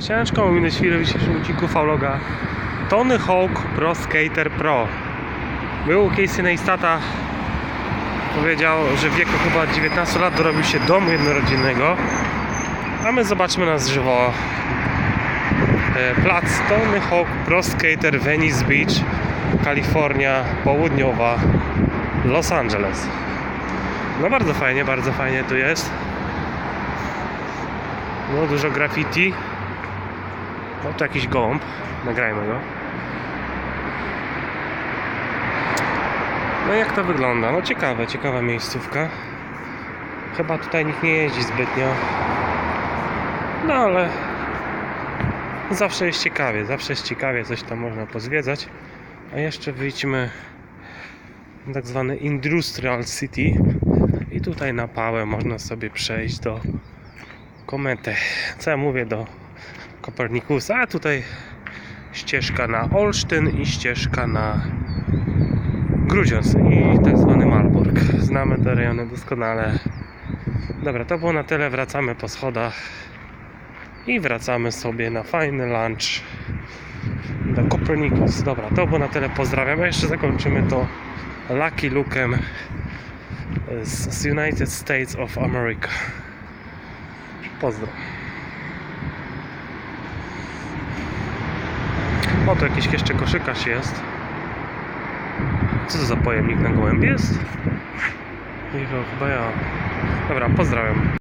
Ciężko ominąć chwilę w dzisiejszym odcinku Fauloga. Tony Hawk Pro Skater Pro. Był Casey Neistata. Powiedział, że w wieku chyba 19 lat dorobił się domu jednorodzinnego. A my zobaczmy na żywo e, plac Tony Hawk Pro Skater Venice Beach, Kalifornia Południowa, Los Angeles. No bardzo fajnie, bardzo fajnie tu jest. No dużo graffiti. No to jakiś gołąb. Nagrajmy go. No jak to wygląda? No ciekawe, ciekawa miejscówka. Chyba tutaj nikt nie jeździ zbytnio. No ale zawsze jest ciekawie, zawsze jest ciekawie, coś tam można pozwiedzać. A jeszcze wyjdźmy tak zwany Industrial City i tutaj na pałę można sobie przejść do Komety. Co ja mówię do Kopernikusa, a tutaj ścieżka na Olsztyn i ścieżka na Grudziądz i tak zwany Malbork. Znamy te rejony doskonale. Dobra, to było na tyle. Wracamy po schodach i wracamy sobie na fajny lunch do Copernicus. Dobra, to było na tyle. Pozdrawiam. A jeszcze zakończymy to Lucky Luke'em z United States of America. Pozdro. O, tu jakiś jeszcze koszykarz jest. Co to za pojemnik na gołębie jest? Jechał chyba ja. Dobra, pozdrawiam.